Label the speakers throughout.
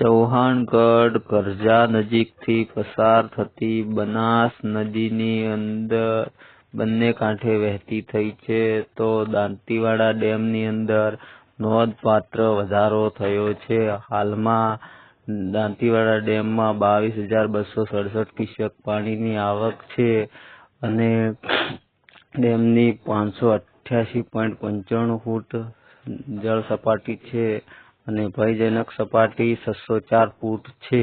Speaker 1: ચૌહાણગઢ કરજા નજીકથી પસાર થતી બનાસ નદીની અંદર બંને કાંઠે વહેતી થઈ છે, તો દાંતીવાડા ડેમની અંદર નોંધપાત્ર વધારો થયો છે. હાલમાં દાંતીવાડા ડેમમાં બાવીસ હજાર બસો સડસઠ ક્યુસેક પાણીની આવક છે અને ડેમની પાંચસો અઠ્યાસી પોઈન્ટ પંચાણું ફૂટ જળ સપાટી છે. અને ભયજનક સપાટી છસો ચાર ફૂટ છે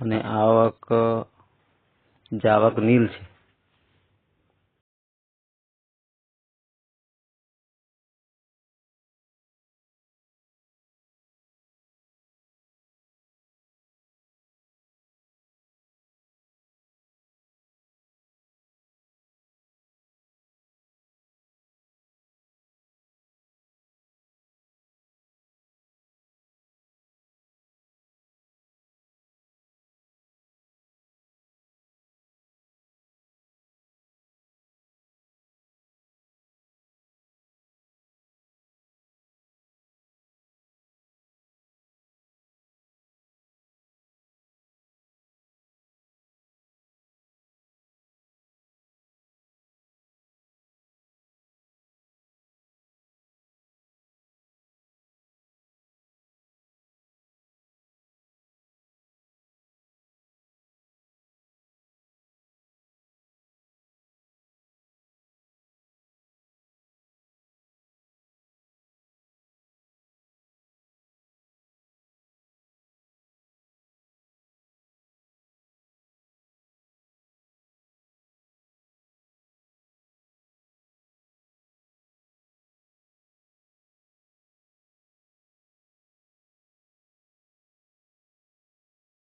Speaker 1: અને આવક જાવક નીલ છે.